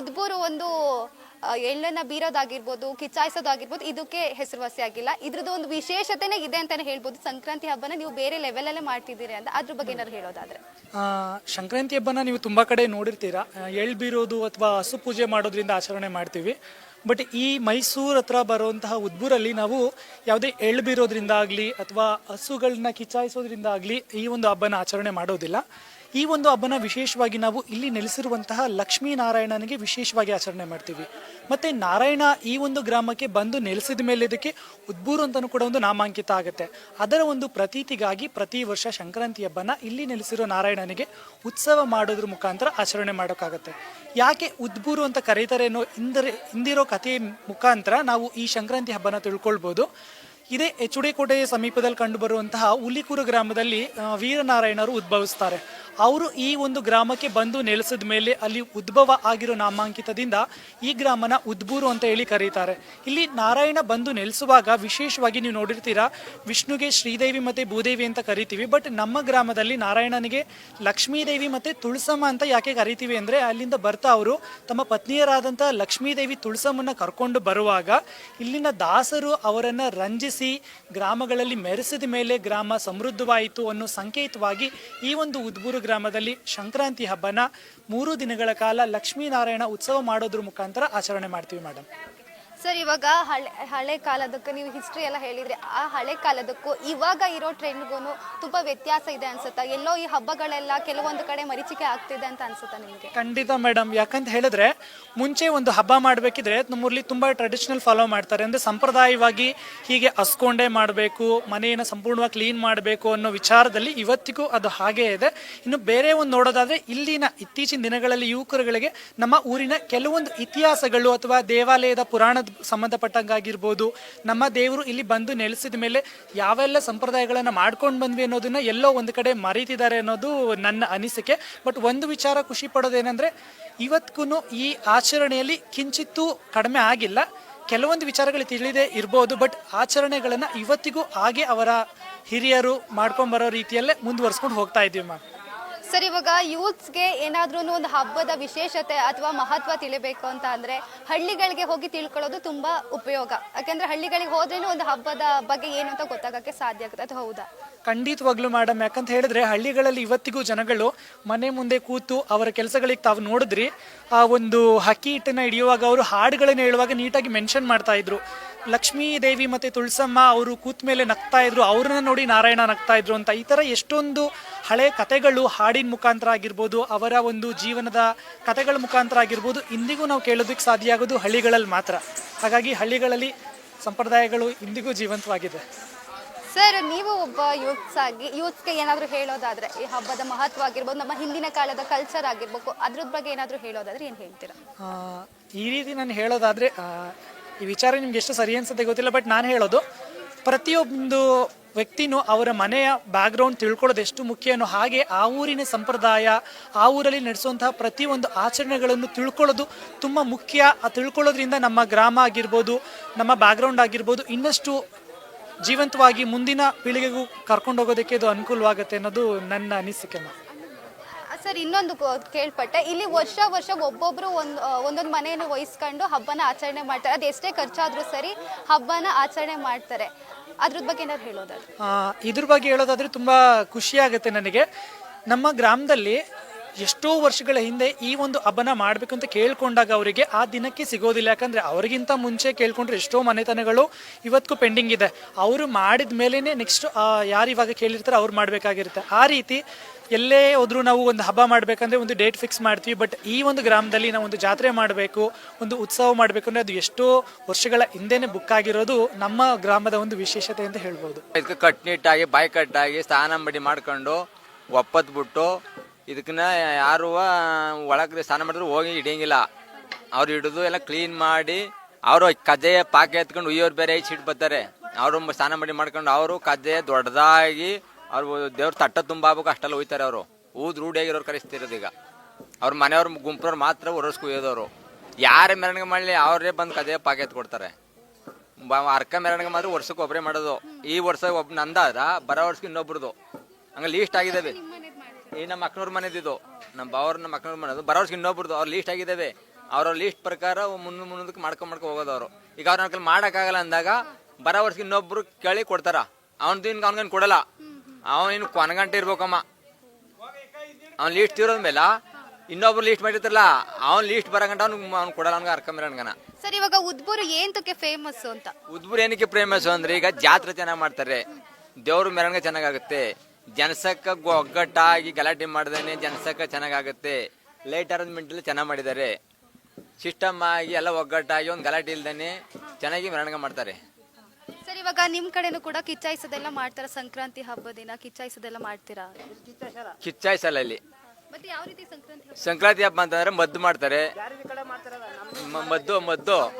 ಉದ್ಬೂರು ಒಂದು ಎಳ್ಳನ್ನ ಬೀರೋದಾಗಿರ್ಬೋದು, ಕಿಚ್ಚಾಯಿಸೋದಾಗಿರ್ಬೋದು, ಇದಕ್ಕೆ ಹೆಸರುವಾಸಿ ಆಗಿಲ್ಲ. ಇದ್ರದ್ದು ಒಂದು ವಿಶೇಷತೆನೇ ಇದೆ ಅಂತಾನೆ ಹೇಳ್ಬೋದು. ಸಂಕ್ರಾಂತಿ ಹಬ್ಬನ ನೀವು ಬೇರೆ ಲೆವೆಲಲ್ಲೇ ಮಾಡ್ತಿದ್ದೀರಿ ಅಂತ ಅದ್ರ ಬಗ್ಗೆ ಏನಾದ್ರು ಹೇಳೋದಾದ್ರೆ. ಸಂಕ್ರಾಂತಿ ಹಬ್ಬನ ನೀವು ತುಂಬ ಕಡೆ ನೋಡಿರ್ತೀರಾ. ಎಳ್ ಬೀರೋದು ಅಥವಾ ಹಸು ಪೂಜೆ ಮಾಡೋದ್ರಿಂದ ಆಚರಣೆ ಮಾಡ್ತೀವಿ. ಬಟ್ ಈ ಮೈಸೂರು ಹತ್ರ ಬರುವಂತಹ ಉದ್ಬೂರಲ್ಲಿ ನಾವು ಯಾವುದೇ ಎಳ್ ಬೀರೋದ್ರಿಂದ ಆಗಲಿ ಅಥವಾ ಹಸುಗಳನ್ನ ಕಿಚ್ಚಾಯಿಸೋದ್ರಿಂದ ಆಗಲಿ ಈ ಒಂದು ಹಬ್ಬನ ಆಚರಣೆ ಮಾಡೋದಿಲ್ಲ. ಈ ಒಂದು ಹಬ್ಬನ ವಿಶೇಷವಾಗಿ ನಾವು ಇಲ್ಲಿ ನೆಲೆಸಿರುವಂತಹ ಲಕ್ಷ್ಮೀನಾರಾಯಣನಿಗೆ ವಿಶೇಷವಾಗಿ ಆಚರಣೆ ಮಾಡ್ತೀವಿ. ಮತ್ತೆ ನಾರಾಯಣ ಈ ಒಂದು ಗ್ರಾಮಕ್ಕೆ ಬಂದು ನೆಲೆಸಿದ ಮೇಲೆ ಇದಕ್ಕೆ ಉದ್ಬೂರು ಅಂತಲೂ ಕೂಡ ಒಂದು ನಾಮಾಂಕಿತ ಆಗುತ್ತೆ. ಅದರ ಒಂದು ಪ್ರತೀತಿಗಾಗಿ ಪ್ರತಿ ವರ್ಷ ಸಂಕ್ರಾಂತಿ ಹಬ್ಬನ ಇಲ್ಲಿ ನೆಲೆಸಿರೋ ನಾರಾಯಣನಿಗೆ ಉತ್ಸವ ಮಾಡೋದ್ರ ಮುಖಾಂತರ ಆಚರಣೆ ಮಾಡೋಕ್ಕಾಗುತ್ತೆ. ಯಾಕೆ ಉದ್ಬೂರು ಅಂತ ಕರೀತಾರೆ ಅನ್ನೋ ಹಿಂದರೆ ಹಿಂದಿರೋ ಕಥೆಯ ಮುಖಾಂತರ ನಾವು ಈ ಸಂಕ್ರಾಂತಿ ಹಬ್ಬನ ತಿಳ್ಕೊಳ್ಬೋದು. ಇದೇ ಎಚುಡಿಕೋಟೆಯ ಸಮೀಪದಲ್ಲಿ ಕಂಡುಬರುವಂತಹ ಹುಲಿಕೂರು ಗ್ರಾಮದಲ್ಲಿ ವೀರನಾರಾಯಣರು ಉದ್ಭವಿಸ್ತಾರೆ. ಅವರು ಈ ಒಂದು ಗ್ರಾಮಕ್ಕೆ ಬಂದು ನೆಲೆಸಿದ ಮೇಲೆ ಅಲ್ಲಿ ಉದ್ಭವ ಆಗಿರೋ ನಾಮಾಂಕಿತದಿಂದ ಈ ಗ್ರಾಮನ ಉದ್ಬೂರು ಅಂತ ಹೇಳಿ ಕರೀತಾರೆ. ಇಲ್ಲಿ ನಾರಾಯಣ ಬಂದು ನೆಲೆಸುವಾಗ ವಿಶೇಷವಾಗಿ ನೀವು ನೋಡಿರ್ತೀರಾ, ವಿಷ್ಣುಗೆ ಶ್ರೀದೇವಿ ಮತ್ತೆ ಭೂದೇವಿ ಅಂತ ಕರಿತೀವಿ, ಬಟ್ ನಮ್ಮ ಗ್ರಾಮದಲ್ಲಿ ನಾರಾಯಣನಿಗೆ ಲಕ್ಷ್ಮೀದೇವಿ ಮತ್ತೆ ತುಳಸಮ್ಮ ಅಂತ ಯಾಕೆ ಕರಿತೀವಿ ಅಂದ್ರೆ ಅಲ್ಲಿಂದ ಬರ್ತಾ ಅವರು ತಮ್ಮ ಪತ್ನಿಯರಾದಂಥ ಲಕ್ಷ್ಮೀದೇವಿ ತುಳಸಮ್ಮನ್ನ ಕರ್ಕೊಂಡು ಬರುವಾಗ ಇಲ್ಲಿನ ದಾಸರು ಅವರನ್ನು ರಂಜಿಸಿ ಗ್ರಾಮಗಳಲ್ಲಿ ಮೆರೆಸಿದ ಮೇಲೆ ಗ್ರಾಮ ಸಮೃದ್ಧವಾಯಿತು ಅನ್ನೋ ಸಂಕೇತವಾಗಿ ಈ ಒಂದು ಉದ್ಬೂರು ಗ್ರಾಮದಲ್ಲಿ ಸಂಕ್ರಾಂತಿ ಹಬ್ಬನ ಮೂರು ದಿನಗಳ ಕಾಲ ಲಕ್ಷ್ಮೀನಾರಾಯಣ ಉತ್ಸವ ಮಾಡೋದ್ರ ಮುಖಾಂತರ ಆಚರಣೆ ಮಾಡ್ತೀವಿ ಮೇಡಮ್ ಸರ್, ಇವಾಗ ಹಳೆ ಹಳೆ ಕಾಲದಕ್ಕೆ ನೀವು ಹಿಸ್ಟ್ರಿ ಎಲ್ಲ ಹೇಳಿದ್ರಿ, ಆ ಹಳೆ ಕಾಲದಕ್ಕೂ ಇವಾಗ ಇರೋ ಟ್ರೆಂಡ್ಗೂ ತುಂಬಾ ವ್ಯತ್ಯಾಸ ಇದೆ ಅನ್ಸುತ್ತಾ? ಎಲ್ಲೋ ಈ ಹಬ್ಬಗಳೆಲ್ಲ ಕೆಲವೊಂದು ಕಡೆ ಮರೀಚಿಕೆ ಆಗ್ತಿದೆ ಅಂತ ಅನ್ಸುತ್ತಾ ನಿಮಗೆ? ಖಂಡಿತ ಮೇಡಮ್ ಯಾಕಂತ ಹೇಳಿದ್ರೆ, ಮುಂಚೆ ಒಂದು ಹಬ್ಬ ಮಾಡಬೇಕಿದ್ರೆ ನಮ್ಮೂರ್ಲಿ ತುಂಬಾ ಟ್ರೆಡಿಷನಲ್ ಫಾಲೋ ಮಾಡ್ತಾರೆ. ಅಂದ್ರೆ ಸಂಪ್ರದಾಯವಾಗಿ ಹೀಗೆ ಹಸ್ಕೊಂಡೇ ಮಾಡಬೇಕು, ಮನೆಯನ್ನು ಸಂಪೂರ್ಣವಾಗಿ ಕ್ಲೀನ್ ಮಾಡಬೇಕು ಅನ್ನೋ ವಿಚಾರದಲ್ಲಿ ಇವತ್ತಿಗೂ ಅದು ಹಾಗೇ ಇದೆ. ಇನ್ನು ಬೇರೆ ಒಂದು ನೋಡೋದಾದ್ರೆ, ಇಲ್ಲಿನ ಇತ್ತೀಚಿನ ದಿನಗಳಲ್ಲಿ ಯುವಕರುಗಳಿಗೆ ನಮ್ಮ ಊರಿನ ಕೆಲವೊಂದು ಇತಿಹಾಸಗಳು ಅಥವಾ ದೇವಾಲಯದ ಪುರಾಣದ ಸಂಬಂಧಪಟ್ಟಂಗಾಗಿರ್ಬೋದು. ನಮ್ಮ ದೇವರು ಇಲ್ಲಿ ಬಂದು ನೆಲೆಸಿದ ಮೇಲೆ ಯಾವೆಲ್ಲ ಸಂಪ್ರದಾಯಗಳನ್ನು ಮಾಡ್ಕೊಂಡು ಬಂದ್ವಿ ಅನ್ನೋದನ್ನ ಎಲ್ಲೋ ಒಂದು ಕಡೆ ಮರೀತಿದ್ದಾರೆ ಅನ್ನೋದು ನನ್ನ ಅನಿಸಿಕೆ. ಬಟ್ ಒಂದು ವಿಚಾರ ಖುಷಿ ಪಡೋದೇನೆಂದ್ರೆ ಇವತ್ತಿಗೂ ಈ ಆಚರಣೆಯಲ್ಲಿ ಕಿಂಚಿತ್ತೂ ಕಡಿಮೆ ಆಗಿಲ್ಲ. ಕೆಲವೊಂದು ವಿಚಾರಗಳು ತಿಳಿದೇ ಇರ್ಬೋದು, ಬಟ್ ಆಚರಣೆಗಳನ್ನು ಇವತ್ತಿಗೂ ಹಾಗೆ ಅವರ ಹಿರಿಯರು ಮಾಡ್ಕೊಂಬರೋ ರೀತಿಯಲ್ಲೇ ಮುಂದುವರ್ಸ್ಕೊಂಡು ಹೋಗ್ತಾ ಇದ್ದೀವಿ ಮ್ಯಾಮ್. ಸರ್, ಇವಾಗ ಯೂತ್ಸ್ಗೆ ಏನಾದ್ರೂ ಒಂದು ಹಬ್ಬದ ವಿಶೇಷತೆ ಅಥವಾ ಮಹತ್ವ ತಿಳಿಬೇಕು ಅಂತ ಅಂದ್ರೆ ಹಳ್ಳಿಗಳಿಗೆ ಹೋಗಿ ತಿಳ್ಕೊಳ್ಳೋದು ತುಂಬಾ ಉಪಯೋಗ. ಯಾಕೆಂದ್ರೆ ಹಳ್ಳಿಗಳಿಗೆ ಹೋದ್ರೇನು ಒಂದು ಹಬ್ಬದ ಬಗ್ಗೆ ಏನು ಅಂತ ಗೊತ್ತಾಗಕ್ಕೆ ಸಾಧ್ಯ ಆಗುತ್ತೆ ಅದು ಹೌದಾ? ಖಂಡಿತವಾಗ್ಲೂ ಮೇಡಮ್ ಯಾಕಂತ ಹೇಳಿದ್ರೆ ಹಳ್ಳಿಗಳಲ್ಲಿ ಇವತ್ತಿಗೂ ಜನಗಳು ಮನೆ ಮುಂದೆ ಕೂತು ಅವರ ಕೆಲಸಗಳಿಗೆ ತಾವು ನೋಡಿದ್ರಿ. ಆ ಒಂದು ಹಕ್ಕಿ ಹಿಟ್ಟನ್ನ ಹಿಡಿಯುವಾಗ ಅವರು ಹಾಡುಗಳನ್ನ ಹೇಳುವಾಗ ನೀಟಾಗಿ ಮೆನ್ಷನ್ ಮಾಡ್ತಾ ಇದ್ರು. ಲಕ್ಷ್ಮೀ ದೇವಿ ಮತ್ತೆ ತುಳಸಮ್ಮ ಅವರು ಕೂತ್ ಮೇಲೆ ನಗ್ತಾ ಇದ್ರು. ಅವ್ರನ್ನ ನೋಡಿ ನಾರಾಯಣ ನಗ್ತಾ ಇದ್ರು ಅಂತ. ಈ ಥರ ಎಷ್ಟೊಂದು ಹಳೆ ಕತೆಗಳು ಹಾಡಿನ ಮುಖಾಂತರ ಆಗಿರ್ಬೋದು, ಅವರ ಒಂದು ಜೀವನದ ಕತೆಗಳ ಮುಖಾಂತರ ಆಗಿರ್ಬೋದು, ಇಂದಿಗೂ ನಾವು ಕೇಳೋದಕ್ಕೆ ಸಾಧ್ಯ ಆಗೋದು ಹಳ್ಳಿಗಳಲ್ಲಿ ಮಾತ್ರ. ಹಾಗಾಗಿ ಹಳ್ಳಿಗಳಲ್ಲಿ ಸಂಪ್ರದಾಯಗಳು ಇಂದಿಗೂ ಜೀವಂತವಾಗಿದೆ. ಸರ್, ನೀವು ಒಬ್ಬ ಯೂತ್ಸ್ ಆಗಿ ಯೂತ್ಸ್ಗೆ ಏನಾದರೂ ಹೇಳೋದಾದ್ರೆ, ಈ ಹಬ್ಬದ ಮಹತ್ವ ಆಗಿರ್ಬೋದು, ನಮ್ಮ ಹಿಂದಿನ ಕಾಲದ ಕಲ್ಚರ್ ಆಗಿರ್ಬೇಕು ಅದ್ರ ಬಗ್ಗೆ ಏನಾದರೂ ಹೇಳೋದಾದ್ರೆ ಏನು ಹೇಳ್ತೀರಾ? ಈ ರೀತಿ ನಾನು ಹೇಳೋದಾದ್ರೆ ಈ ವಿಚಾರ ನಿಮ್ಗೆ ಎಷ್ಟು ಸರಿ ಅನ್ಸುತ್ತೆ ಗೊತ್ತಿಲ್ಲ ಬಟ್ ನಾನು ಹೇಳೋದು, ಪ್ರತಿಯೊಂದು ವ್ಯಕ್ತಿನೂ ಅವರ ಮನೆಯ ಬ್ಯಾಕ್ಗ್ರೌಂಡ್ ತಿಳ್ಕೊಳ್ಳೋದು ಎಷ್ಟು ಮುಖ್ಯನೋ ಹಾಗೆ ಆ ಊರಿನ ಸಂಪ್ರದಾಯ, ಆ ಊರಲ್ಲಿ ನಡೆಸುವಂತಹ ಪ್ರತಿಯೊಂದು ಆಚರಣೆಗಳನ್ನು ತಿಳ್ಕೊಳ್ಳೋದು ತುಂಬ ಮುಖ್ಯ. ಆ ತಿಳ್ಕೊಳ್ಳೋದ್ರಿಂದ ನಮ್ಮ ಗ್ರಾಮ ಆಗಿರ್ಬೋದು, ನಮ್ಮ ಬ್ಯಾಕ್ಗ್ರೌಂಡ್ ಆಗಿರ್ಬೋದು, ಇನ್ನಷ್ಟು ಜೀವಂತವಾಗಿ ಮುಂದಿನ ಪೀಳಿಗೆಗೂ ಕರ್ಕೊಂಡು ಹೋಗೋದಕ್ಕೆ ಇದು ಅನುಕೂಲವಾಗುತ್ತೆ ಅನ್ನೋದು ನನ್ನ ಅನಿಸಿಕೆ ಮ್ಯಾಮ್. ಸರ್ ಇನ್ನೊಂದು ಕೇಳ್ಪಟ್ಟೆ. ಇಲ್ಲಿ ವರ್ಷ ವರ್ಷ ಒಬ್ಬೊಬ್ರು ಒಂದು ಒಂದೊಂದು ಮನೆಯನ್ನು ವಹಿಸ್ಕೊಂಡು ಹಬ್ಬನ ಆಚರಣೆ ಮಾಡ್ತಾರೆ. ಅದು ಎಷ್ಟೇ ಖರ್ಚಾದ್ರೂ ಸರಿ ಹಬ್ಬನ ಆಚರಣೆ ಮಾಡ್ತಾರೆ. ಅದ್ರ ಬಗ್ಗೆ ಏನಾದ್ರು ಹೇಳೋದಾದ್ರೆ? ಇದ್ರ ಬಗ್ಗೆ ಹೇಳೋದಾದ್ರೆ ತುಂಬಾ ಖುಷಿ ಆಗುತ್ತೆ ನನಗೆ. ನಮ್ಮ ಗ್ರಾಮದಲ್ಲಿ ಎಷ್ಟೋ ವರ್ಷಗಳ ಹಿಂದೆ ಈ ಒಂದು ಹಬ್ಬನ ಮಾಡಬೇಕು ಅಂತ ಕೇಳ್ಕೊಂಡಾಗ ಅವರಿಗೆ ಆ ದಿನಕ್ಕೆ ಸಿಗೋದಿಲ್ಲ. ಯಾಕಂದ್ರೆ ಅವರಿಗಿಂತ ಮುಂಚೆ ಕೇಳ್ಕೊಂಡ್ರೆ ಎಷ್ಟೋ ಮನೆತನಗಳು ಇವತ್ತಿಗೂ ಪೆಂಡಿಂಗ್ ಇದೆ. ಅವರು ಮಾಡಿದ ಮೇಲೇನೆ ನೆಕ್ಸ್ಟ್ ಯಾರು ಇವಾಗ ಕೇಳಿರ್ತಾರೆ ಅವ್ರು ಮಾಡಬೇಕಾಗಿರುತ್ತೆ. ಆ ರೀತಿ ಎಲ್ಲೇ ಹೋದ್ರೂ ನಾವು ಒಂದು ಹಬ್ಬ ಮಾಡಬೇಕಂದ್ರೆ ಒಂದು ಡೇಟ್ ಫಿಕ್ಸ್ ಮಾಡ್ತೀವಿ. ಬಟ್ ಈ ಒಂದು ಗ್ರಾಮದಲ್ಲಿ ನಾವು ಒಂದು ಜಾತ್ರೆ ಮಾಡಬೇಕು, ಒಂದು ಉತ್ಸವ ಮಾಡಬೇಕು ಅಂದರೆ ಅದು ಎಷ್ಟೋ ವರ್ಷಗಳ ಹಿಂದೆನೆ ಬುಕ್ ಆಗಿರೋದು ನಮ್ಮ ಗ್ರಾಮದ ಒಂದು ವಿಶೇಷತೆ ಅಂತ ಹೇಳ್ಬೋದು. ಇದಕ್ಕೆ ಕಟ್ನಿಟ್ಟಾಗಿ ಬಾಯಿ ಕಟ್ಟಾಗಿ ಸ್ನಾನ ಮಾಡಿ ಮಾಡ್ಕೊಂಡು ಒಪ್ಪತ್ ಬಿಟ್ಟು ಇದಕ್ಕನ್ನ ಯಾರು ಒಳಗೆ ಸ್ನಾನ ಮಾಡಿದ್ರು ಹೋಗಿ ಹಿಡಿಯಂಗಿಲ್ಲ. ಅವ್ರು ಹಿಡಿದು ಎಲ್ಲ ಕ್ಲೀನ್ ಮಾಡಿ, ಅವರು ಕಜ್ಜೆಯ ಪಾಕೆ ಎತ್ಕೊಂಡು ಉಯ್ಯೋರು ಬೇರೆ ಸಿಟ್ಟು ಬರ್ತಾರೆ. ಅವರು ಸ್ನಾನ ಮಾಡಿ ಮಾಡ್ಕೊಂಡು ಅವರು ಕಜ್ಜೆ ದೊಡ್ಡದಾಗಿ ಅವ್ರು ದೇವ್ರ ತಟ್ಟ ತುಂಬಾಬೇಕು ಅಷ್ಟೆಲ್ಲ ಹೋಯ್ತಾರೆ ಅವರು. ಊದ್ ರೂಢಿಯಾಗಿರೋರು ಕರೆಸ್ತಿರೋದು ಈಗ. ಅವ್ರ ಮನೆಯವ್ರ ಗುಂಪವ್ರು ಮಾತ್ರ ಹೊರಸ್ಕು ಒಯ್ಯೋದವರು ಯಾರ ಮೆರವಣಿಗೆ ಮಾಡಲಿ, ಅವರೇ ಬಂದು ಕದೆಯ ಪಾಕೆ ಎತ್ಕೊಡ್ತಾರೆ ಅರ್ಕ ಮೆರವಣಿಗೆ ಮಾತ್ರ ವರ್ಷಕ್ಕೆ ಒಬ್ಬರೇ ಮಾಡೋದು. ಈ ವರ್ಷ ಒಬ್ಬ ನಂದಾದ್ರ ಬರೋ ವರ್ಷಕ್ಕೆ ಇನ್ನೊಬ್ರದು. ಹಂಗೆ ಲೀಸ್ಟ್ ಆಗಿದ್ದಾವೆ ಈ ನಮ್ಮ ಅಕ್ಕನವ್ರ ಮನೆದಿದ್ದು ನಮ್ಮ ಬಾವರ್ ನಮ್ಮ ಅಕ್ಕನವ್ರ ಮನೆದು. ಬರೋರ್ಸ್ಗೆ ಇನ್ನೊಬ್ರದ್ದು ಅವ್ರು ಲೀಸ್ಟ್ ಆಗಿದ್ದಾವೆ ಅವರ ಲೀಸ್ಟ್ ಪ್ರಕಾರ ಮುನ್ನ ಮುನ್ನದಕ್ಕೆ ಮಾಡ್ಕೊಂಡ್ ಮಾಡ್ಕೊ ಹೋಗೋದು ಅವರು. ಈಗ ಅವ್ರ ಕೈಲಿ ಮಾಡೋಕ್ಕಾಗಲ್ಲ ಅಂದಾಗ ಬರೋ ವರ್ಷಕ್ಕೆ ಇನ್ನೊಬ್ರು ಕೇಳಿ ಕೊಡ್ತಾರ. ಅವ್ನ ದಿನ ಅವ್ನಿಗೇನು ಕೊಡಲ್ಲ. ಅವನು ಇನ್ನು ಕೊನಗಂಟೆ ಇರ್ಬೇಕಮ್ಮ. ಅವ್ನ ಲೀಸ್ಟ್ ಇರೋದ್ ಮೇಲೆ ಇನ್ನೊಬ್ರು ಲೀಸ್ಟ್ ಮಾಡಿರ್ತಾರಲ್ಲ ಅವ್ನ ಲೀಸ್ಟ್ ಬರಗಂಟ ಅವ್ನಿಗೆ ಅವ್ನು ಕೊಡಲ್ಲ ಅವ್ನಿಗೆ ಅರ್ಕಂಬಿರಣ್ಗನ ಸರ್ ಇವಾಗ ಉದ್ಬೂರು ಏಂತಕ್ಕೆ ಫೇಮಸ್ ಅಂತ? ಉದ್ಬೂರು ಏನಕ್ಕೆ ಫೇಮಸ್ ಅಂದ್ರೆ ಈಗ ಜಾತ್ರೆ ಚೆನ್ನಾಗಿ ಮಾಡ್ತಾರೆ. ದೇವ್ರ ಮೆರವಣಿಗೆ ಚೆನ್ನಾಗಾಗುತ್ತೆ. ಜನಸಕ್ಕ ಒಗ್ಗಟ್ಟಾಗಿ ಗಲಾಟೆ ಮಾಡ್ದೇನೆ ಜನಸಕ್ಕ ಚೆನ್ನಾಗಾಗುತ್ತೆ. ಲೈಟ್ ಅರೇಂಜ್ಮೆಂಟ್ ಚೆನ್ನಾಗಿ ಮಾಡಿದ್ದಾರೆ. ಸಿಸ್ಟಮ್ ಆಗಿ ಎಲ್ಲ ಒಗ್ಗಟ್ಟಾಗಿ ಒಂದು ಗಲಾಟೆ ಇಲ್ದೇನೆ ಚೆನ್ನಾಗಿ ಮೆರವಣಿಗೆ ಮಾಡ್ತಾರೆ. ಸರ್ ಇವಾಗ ನಿಮ್ ಕಡೆನೂ ಕೂಡ ಕಿಚ್ಚಾಯಿಸೋದೆಲ್ಲ ಮಾಡ್ತಾರ? ಸಂಕ್ರಾಂತಿ ಹಬ್ಬದ ದಿನ ಕಿಚ್ಚಾಯಿಸೋದೆಲ್ಲ ಮಾಡ್ತೀರಾ? ಕಿಚ್ಚಾಯಿಸಲ್ಲ ಇಲ್ಲಿ. ಮತ್ತೆ ಯಾವ ರೀತಿ ಸಂಕ್ರಾಂತಿ ಹಬ್ಬ? ಸಂಕ್ರಾಂತಿ ಹಬ್ಬ ಅಂತಂದ್ರೆ ಮದ್ದು ಮಾಡ್ತಾರೆ. ಮ- ಮದ್ದು ಮದ್ದು.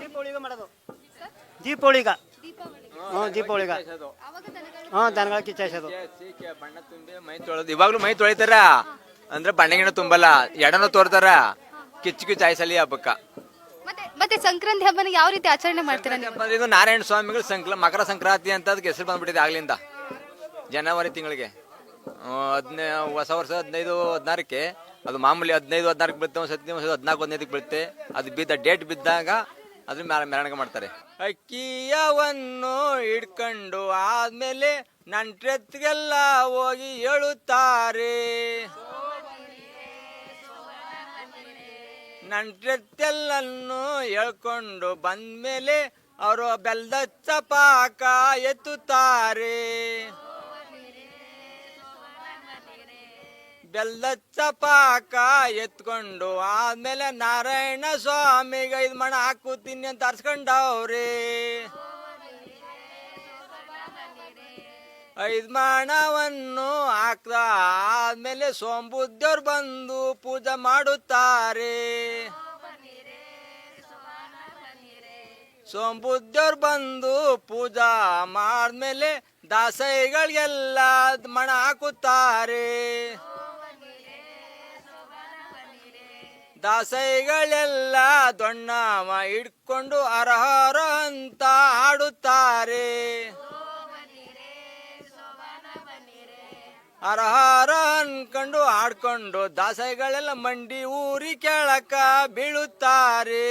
ದೀಪಾವಳಿಗೆ ಮಾಡೋದು. ದೀಪಾವಳಿಗ. ದೀಪಾವಳಿ ಹ್ಞೂ ದೀಪಾವಳಿಗ. ಹಾ ದನಗಳು ಕಿಚ್ಚಾಯಿಸೋದು. ಬಣ್ಣ ತುಂಬಿ ಮೈ ತೊಳೆದು ಇವಾಗ್ಲೂ ಮೈ ತೊಳಿತಾರ? ಅಂದ್ರೆ ಬಣ್ಣಗಿನ ತುಂಬಲ್ಲ ಎಡನೂ ತೋರ್ತಾರ? ಕಿಚ್ಚು ಕಿಚ್ಚು ಆಯ್ಸಲಿ ಹಬ್ಬಕ್ಕ. ಮತ್ತೆ ಮತ್ತೆ ಸಂಕ್ರಾಂತಿ ಹಬ್ಬನ ಯಾವ ರೀತಿ ಆಚರಣೆ ಮಾಡ್ತೀರಾ ನೀವು? ಅಂದ್ರೆ ಇದು ನಾರಾಯಣ ಸ್ವಾಮಿಗಳು ಸಂಕ್ಲ ಮಕರ ಸಂಕ್ರಾಂತಿ ಅಂತ ಅದಕ್ಕೆ ಹೆಸರು ಬಂದ್ಬಿಟ್ಟಿದೆ ಆಗ್ಲಿಂದ. ಜನವರಿ ತಿಂಗಳಿಗೆ. ಹದಿನೈ ಹೊಸ ವರ್ಷ ಹದಿನೈದು ಹದಿನಾರಕ್ಕೆ. ಅದು ಮಾಮೂಲಿ ಹದಿನೈದು ಹದಿನಾರಕ್ಕೆ ಬೀಳುತ್ತೆ ಒಂದು ಸತಿ ಒಂದು ಹದಿನಾಲ್ಕು ಹದಿನೈದಕ್ಕೆ ಬೀಳುತ್ತೆ ಅದು ಬಿದ್ದ ಡೇಟ್ ಬಿದ್ದಾಗ ಅದ್ರ ಮೇಲೆ ಮೆರವಣಿಗೆ ಮಾಡ್ತಾರೆ. ಅಕ್ಕಿಯವನ್ನು ಹಿಡ್ಕೊಂಡು ಆದ್ಮೇಲೆ ನಂಟ್ರೆತ್ಗೆಲ್ಲ ಹೋಗಿ ಹೇಳುತ್ತಾರೆ ನಂಟ್ರೆತ್ತೆಲ್ಲನ್ನು ಹೇಳ್ಕೊಂಡು ಬಂದ್ಮೇಲೆ ಅವರು ಬೆಲ್ದ ಚಪಾಕ ಎತ್ತುತ್ತಾರೆ. ಬೆಲ್ದ ಚಪಾಕ ಎತ್ಕೊಂಡು ಆದ್ಮೇಲೆ ನಾರಾಯಣ ಸ್ವಾಮಿಗೆ ಐದು ಮಣ ಹಾಕುತ್ತೀನಿ ಅಂತ ಅರ್ಸ್ಕೊಂಡವ್ರಿ. ಐದ್ ಮಣವನ್ನು ಹಾಕ್ದ ಆದ್ಮೇಲೆ ಸೋಂಬುದ್ಧವ್ರು ಬಂದು ಪೂಜೆ ಮಾಡುತ್ತಾರೆ. ಸೋಂಬುದ್ಧವ್ರು ಬಂದು ಪೂಜಾ ಮಾಡಿದ್ಮೇಲೆ ದಾಸೈಗಳಿಗೆಲ್ಲ ಮಣ ಹಾಕುತ್ತಾರೆ. ದಾಸೈಗಳೆಲ್ಲ ದೊಣ್ಣವ ಇಟ್ಕೊಂಡು ಅರಹರ ಅಂತ ಆಡುತ್ತಾರೆ ಅರಹಾರ ಅನ್ಕೊಂಡು ಆಡ್ಕೊಂಡು ದಾಸೈಗಳೆಲ್ಲ ಮಂಡಿ ಊರಿ ಕೆಳಕ ಬೀಳುತ್ತಾರೆ.